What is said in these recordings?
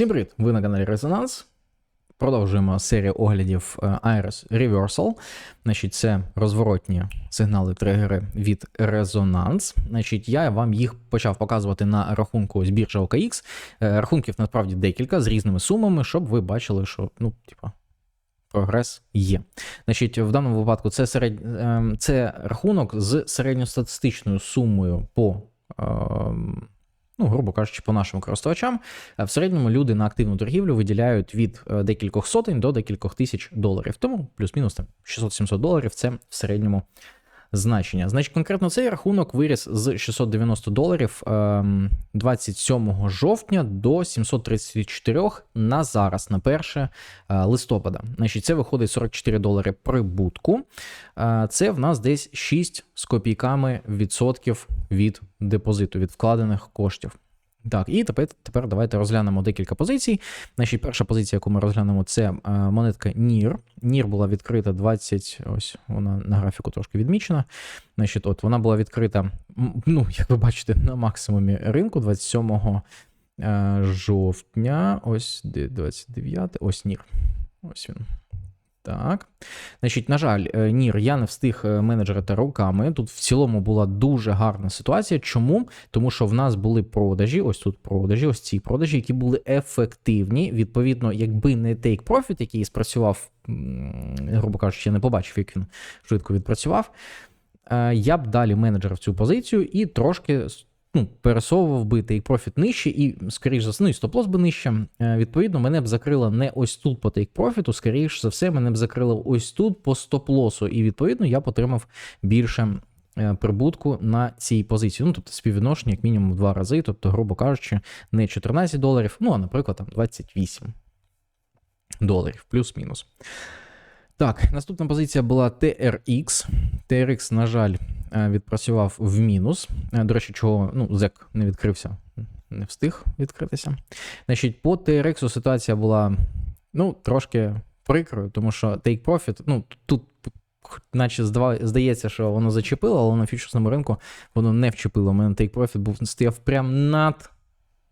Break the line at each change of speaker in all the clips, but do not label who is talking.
Всім привіт! Ви на каналі Резонанс. Продовжуємо серію оглядів е, Iris Reversal. Значить, Це розворотні сигнали тригери від Резонанс. Значить, Я вам їх почав показувати на рахунку з біржа OKX. Е, рахунків насправді декілька з різними сумами, щоб ви бачили, що ну, типа, прогрес є. Значить, В даному випадку це серед... Ем, це рахунок з середньостатистичною сумою по. Ну, грубо кажучи, по нашим користувачам, е, в середньому люди на активну торгівлю виділяють від е, декількох сотень до декількох тисяч доларів. Тому плюс-мінус там 600-700 доларів це в середньому значення. Значить, конкретно цей рахунок виріс з 690 доларів 27 ем, жовтня до 734 на зараз, на 1 е, листопада. Значить, це виходить 44 долари прибутку. Це в нас десь 6 з копійками відсотків від депозиту, від вкладених коштів. Так, і тепер тепер давайте розглянемо декілька позицій. Значить, перша позиція, яку ми розглянемо, це е, монетка NIR. NIR була відкрита 20. Ось вона на графіку трошки відмічена. Значить, от Вона була відкрита, ну, як ви бачите, на максимумі ринку 27 е, жовтня. Ось 29. Ось NIR. Ось він. Так. Значить, на жаль, е, Нір, я не встиг е, менеджерити руками. Тут в цілому була дуже гарна ситуація. Чому? Тому що в нас були продажі, ось тут продажі, ось ці продажі, які були ефективні. Відповідно, якби не Take Profit, який спрацював, грубо кажучи, я не побачив, як він швидко відпрацював. Е, я б далі менеджерив цю позицію і трошки ну, пересовував би take profit нижче, і, скоріш за все, ну і стоп-лосс би нижче. Е, відповідно, мене б закрило не ось тут по profit, скоріш за все, мене б закрило ось тут по стоп-лосу, і відповідно я б отримав більше. Е, прибутку на цій позиції. Ну, тобто співвідношення, як мінімум, в два рази, тобто, грубо кажучи, не 14 доларів, ну, а, наприклад, там 28 доларів, плюс-мінус. Так, наступна позиція була TRX. TRX, на жаль, відпрацював в мінус. Е, до речі, чого ну, зек не відкрився, не встиг відкритися. Значить, по TRX ситуація була ну, трошки прикрою, тому що Take Profit, ну, тут. Наче здається, що воно зачепило, але на фьючерсному ринку воно не вчепило. У мене Take Profit був стояв прямо над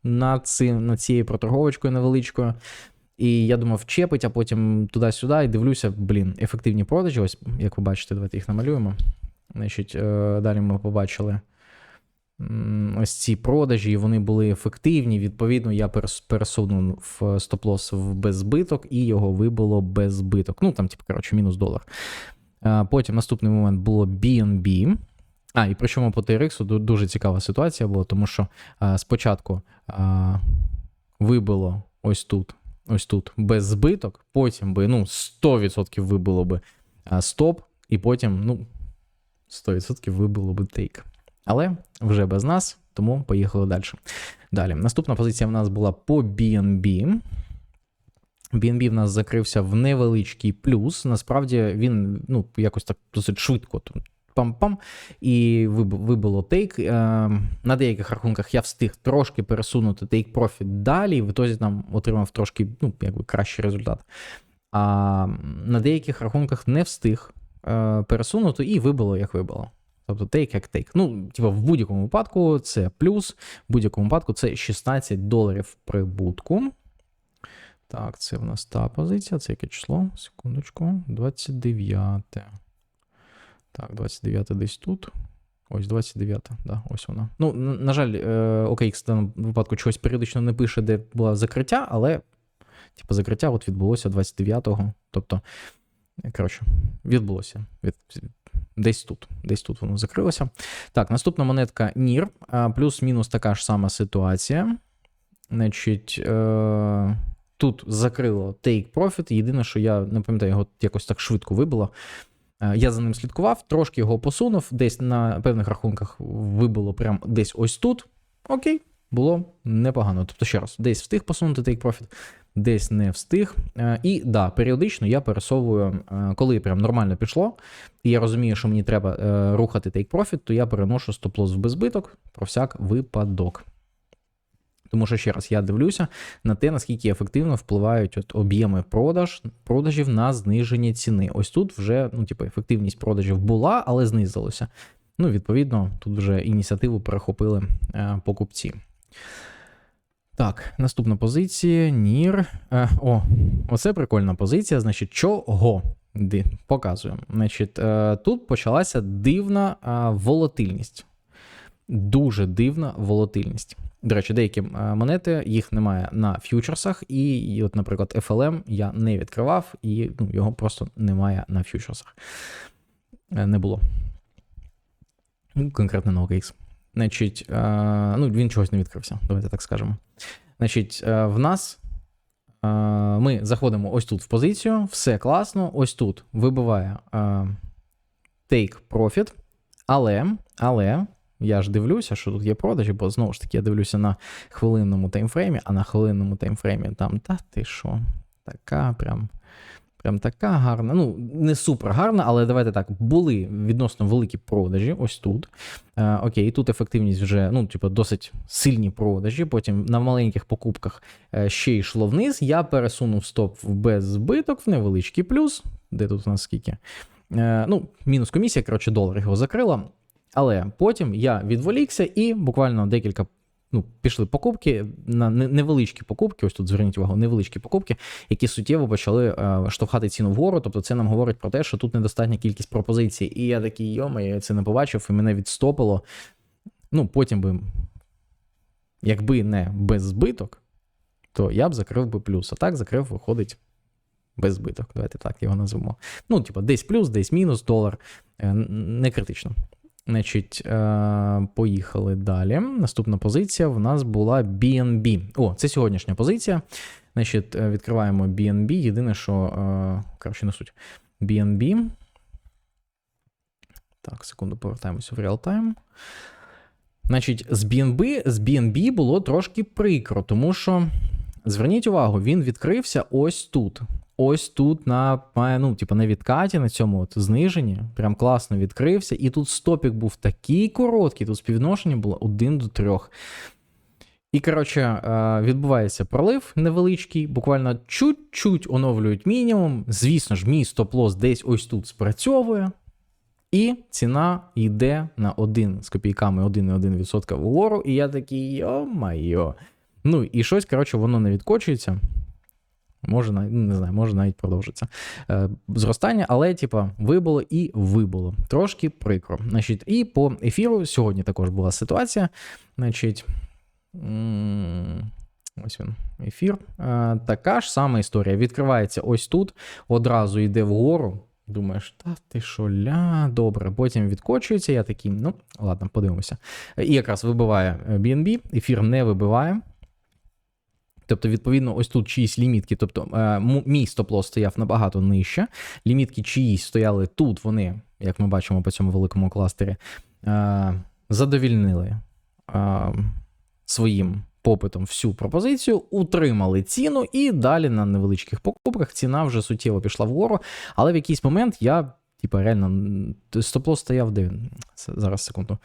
над, цим, над цією проторговочкою невеличкою. І я думав, вчепить, а потім туди-сюди, і дивлюся, блін, ефективні продажі. Ось, як ви бачите, давайте їх намалюємо. Значить, е, Далі ми побачили ось ці продажі, і вони були ефективні. Відповідно, я пересунув стоп-лосс в беззбиток і його вибило без збиток. Ну, там, типу, коротше, мінус долар. Е, потім наступний момент було BNB. А, і причому по TRX дуже цікава ситуація була, тому що спочатку вибило ось тут ось тут без збиток, потім би ну, 100% вибило би стоп, і потім, ну, 100% вибило би тейк. Але вже без нас, тому поїхали далі. Далі. Наступна позиція в нас була по BNB. BNB в нас закрився в невеличкий плюс. Насправді він ну, якось так досить швидко. Пам-пам, і вибило тейк. На деяких рахунках я встиг трошки пересунути тейк профіт далі, і в ітозі там отримав трошки ну, якби кращий результат. А на деяких рахунках не встиг пересунуто і вибило, як вибило. Тобто take як take. Ну, типу, в будь-якому випадку це плюс, в будь-якому випадку це 16 доларів прибутку. Так, це в нас та позиція. Це яке число? Секундочку. 29. Так, 29 десь тут. Ось 29, да, ось вона. Ну, на жаль, е, OKX в даному випадку чогось періодично не пише, де було закриття, але, типу, закриття от відбулося 29-го. Тобто Коротше, відбулося. Від, Десь тут, десь тут воно закрилося. Так, наступна монетка NIR, плюс-мінус така ж сама ситуація. Значить, е, тут закрило Take Profit. Єдине, що я не пам'ятаю, його якось так швидко вибило. Е, я за ним слідкував, трошки його посунув, десь на певних рахунках вибило прямо десь ось тут. Окей, було непогано. Тобто, ще раз, десь встиг посунути Take Profit, десь не встиг. Е, і да, періодично я пересовую, е, коли прям нормально пішло, і я розумію, що мені треба е, рухати Take Profit, то я переношу стоп-лосс в безбиток про всяк випадок. Тому що ще раз я дивлюся на те, наскільки ефективно впливають от об'єми продаж, продажів на зниження ціни. Ось тут вже ну, типу, ефективність продажів була, але знизилося. Ну, відповідно, тут вже ініціативу перехопили покупці. Так, наступна позиція. Нір. Е, о, оце прикольна позиція. Значить, чого? Ди, показуємо. Значить, е, тут почалася дивна е, волатильність. Дуже дивна волатильність. До речі, деякі е, монети їх немає на ф'ючерсах, і, і от, наприклад, FLM я не відкривав, і ну, його просто немає на ф'ючерсах. Е, Не було. Ну, Конкретно на OKX. Значить, е, ну, він чогось не відкрився, давайте так скажемо. Значить, е, в нас е, ми заходимо ось тут в позицію, все класно. Ось тут вибиває take profit, але, але я ж дивлюся, що тут є продажі, бо знову ж таки я дивлюся на хвилинному таймфреймі, а на хвилинному таймфреймі там, та ти що, така прям. Прям така гарна. Ну, не супер гарна, але давайте так. Були відносно великі продажі, ось тут. Е, окей, тут ефективність вже, ну, типу, досить сильні продажі. Потім на маленьких покупках е, ще йшло вниз. Я пересунув стоп в без збиток, в невеличкий плюс. Де тут у нас скільки? Е, ну, мінус комісія, коротше, долар його закрила. Але потім я відволікся і буквально декілька. Ну, пішли покупки на невеличкі покупки. Ось тут зверніть увагу, невеличкі покупки, які суттєво почали е, штовхати ціну вгору. Тобто, це нам говорить про те, що тут недостатня кількість пропозицій. І я такий, йома, я це не побачив, і мене відстопило. Ну, потім би, якби не без збиток, то я б закрив би плюс. А так закрив, виходить без збиток. Давайте так його назвемо. Ну, типу, десь плюс, десь мінус долар. Е, Не критично. Значить, е, поїхали далі. Наступна позиція в нас була BNB. О, це сьогоднішня позиція. Значить, е, відкриваємо BNB. Єдине, що. е, Коротше, не суть. BNB. Так, секунду, повертаємося в реалтайм. Значить, з BNB, з BNB було трошки прикро, тому що. Зверніть увагу, він відкрився ось тут. Ось тут на ну, типу, на відкаті, на цьому от зниженні. Прям класно відкрився. І тут стопік був такий короткий, тут співвідношення було 1 до 3. І, коротше, е, відбувається пролив невеличкий, буквально чуть-чуть оновлюють мінімум. Звісно ж, мій стоп-лос десь ось тут спрацьовує. І ціна йде на 1 з копійками 1,1% вгору. І я такий, йо-майо. Ну, і щось, коротше, воно не відкочується. Може, ну, не знаю, може навіть продовжиться. Е, зростання, але, типа, вибуло і вибуло. Трошки прикро. Значить, і по ефіру сьогодні також була ситуація. Значить, ось він, ефір. Е, така ж сама історія. Відкривається ось тут, одразу йде вгору. Думаєш, та ти що, ля, добре. Потім відкочується. Я такий, ну, ладно, подивимося. І якраз вибиває BNB, ефір не вибиває. Тобто, відповідно, ось тут чиїсь лімітки. Тобто, е, мій стоп-лос стояв набагато нижче. Лімітки чиїсь стояли тут. Вони, як ми бачимо по цьому великому кластері, е, задовільнили е, своїм попитом всю пропозицію, утримали ціну, і далі на невеличких покупках ціна вже суттєво пішла вгору. Але в якийсь момент я. Типа, реально, м, стоп-лос стояв де він? Зараз секунду.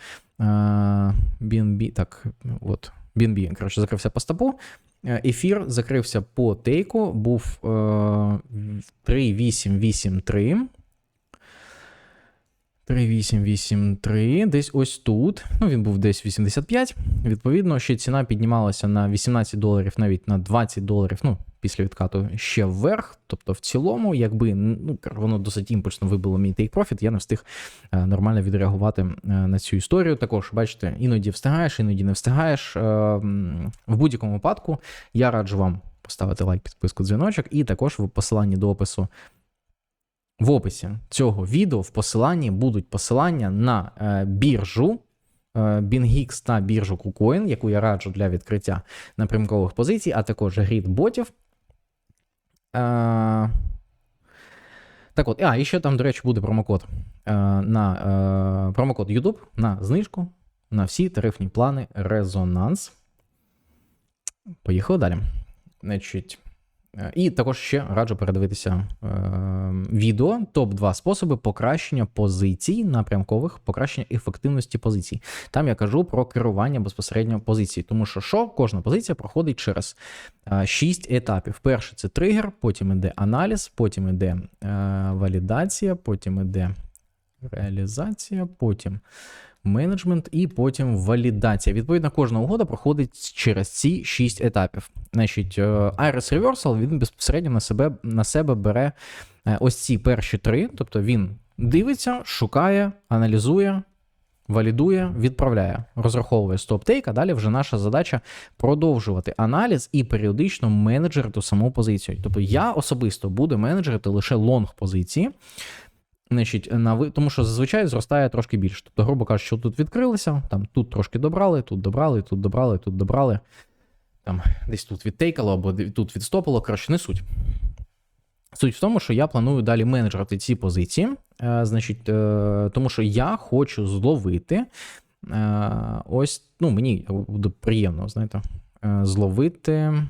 BNB, так, от. BNB, коротше, закрився по стопу. Е, Ефір закрився по тейку, був е, 3883. 3883, десь ось тут. Ну, він був десь 85. Відповідно, ще ціна піднімалася на 18 доларів, навіть на 20 доларів. Ну, після відкату ще вверх. Тобто, в цілому, якби ну, воно досить імпульсно вибило мій profit, я не встиг е, нормально відреагувати е, на цю історію. Також, бачите, іноді встигаєш, іноді не встигаєш. Е, В будь-якому випадку я раджу вам поставити лайк, підписку, дзвіночок, і також в посиланні до опису. В описі цього відео в посиланні будуть посилання на е, біржу е, BingX та біржу KuCoin, яку я раджу для відкриття напрямкових позицій, а також грід ботів. Так от, а, і ще там, до речі, буде промокод е, на е, промокод YouTube на знижку на всі тарифні плани Резонанс. Поїхали далі. Значить, і також ще раджу передивитися е, відео топ-2 способи покращення позицій напрямкових, покращення ефективності позицій. Там я кажу про керування безпосередньо позиції, тому що що кожна позиція проходить через 6 етапів. Перше це тригер, потім іде аналіз, потім іде е, валідація, потім іде реалізація, потім менеджмент і потім валідація. Відповідно, кожна угода проходить через ці шість етапів. Значить, е, Iris Reversal він безпосередньо на себе на себе бере е, ось ці перші три. Тобто він дивиться, шукає, аналізує, валідує, відправляє, розраховує стоп-тейк, а далі вже наша задача продовжувати аналіз і періодично менеджерити саму позицію. Тобто я особисто буду менеджерити лише лонг позиції. Значить, на. Тому що зазвичай зростає трошки більше. Тобто, грубо кажучи, що тут відкрилися, там тут трошки добрали, тут добрали, тут добрали, тут добрали. Там десь тут відтейкало або тут відстопало. Коротше, не суть. Суть в тому, що я планую далі менеджерити ці позиції. Е, значить, е, тому що я хочу зловити. Е, ось, ну, мені буде приємно, знаєте, е, зловити е,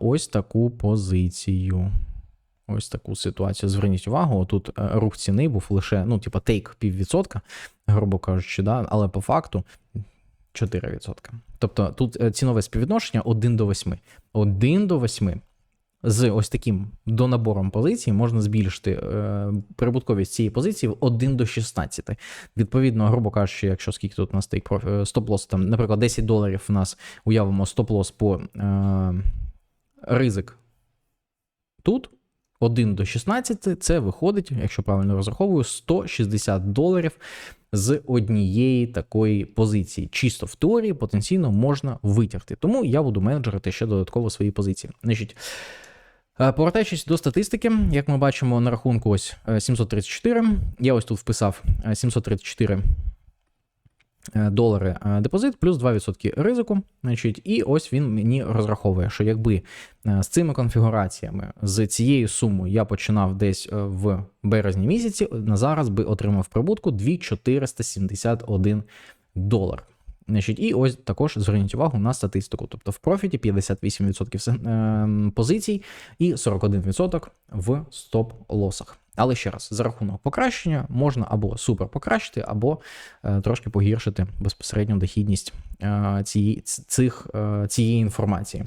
ось таку позицію. Ось таку ситуацію. Зверніть увагу, тут е, рух ціни був лише, ну, типа, тейк піввідсотка, грубо кажучи, да, але по факту 4%. Тобто тут е, цінове співвідношення 1 до 8. 1 до 8. З ось таким донабором позицій можна збільшити е, прибутковість цієї позиції в 1 до 16. Відповідно, грубо кажучи, якщо скільки тут у нас стейк е, стоп-лос, там, наприклад, 10 доларів у нас уявимо стоп-лос по е, ризик тут. 1 до 16 це виходить, якщо правильно розраховую, 160 доларів з однієї такої позиції. Чисто в теорії потенційно можна витягти. Тому я буду менеджерити ще додатково свої позиції. Значить, е, повертаючись до статистики, як ми бачимо на рахунку ось е, 734. Я ось тут вписав е, 734 е, долари е, депозит, плюс 2% ризику. Значить, і ось він мені розраховує, що якби е, з цими конфігураціями, з цією сумою я починав десь е, в березні місяці, на зараз би отримав прибутку 2471 долар. Значить, і ось також зверніть увагу на статистику. Тобто в профіті 58% с- е, позицій і 41% в стоп-лосах. Але ще раз, за рахунок покращення можна або супер покращити, або е, трошки погіршити безпосередньо дохідність е, цієї, цих, е, цієї інформації.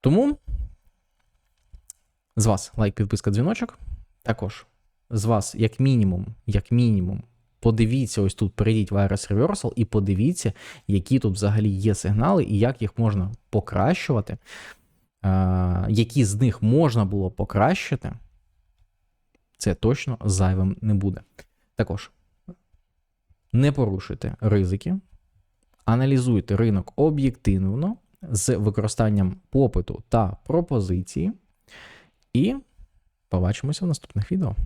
Тому з вас лайк, підписка, дзвіночок. Також з вас, як мінімум, як мінімум, подивіться ось тут, перейдіть в Iris Reversal і подивіться, які тут взагалі є сигнали і як їх можна покращувати, які з них можна було покращити. Це точно зайвим не буде. Також не порушуйте ризики, аналізуйте ринок об'єктивно з використанням попиту та пропозиції. І побачимося в наступних відео.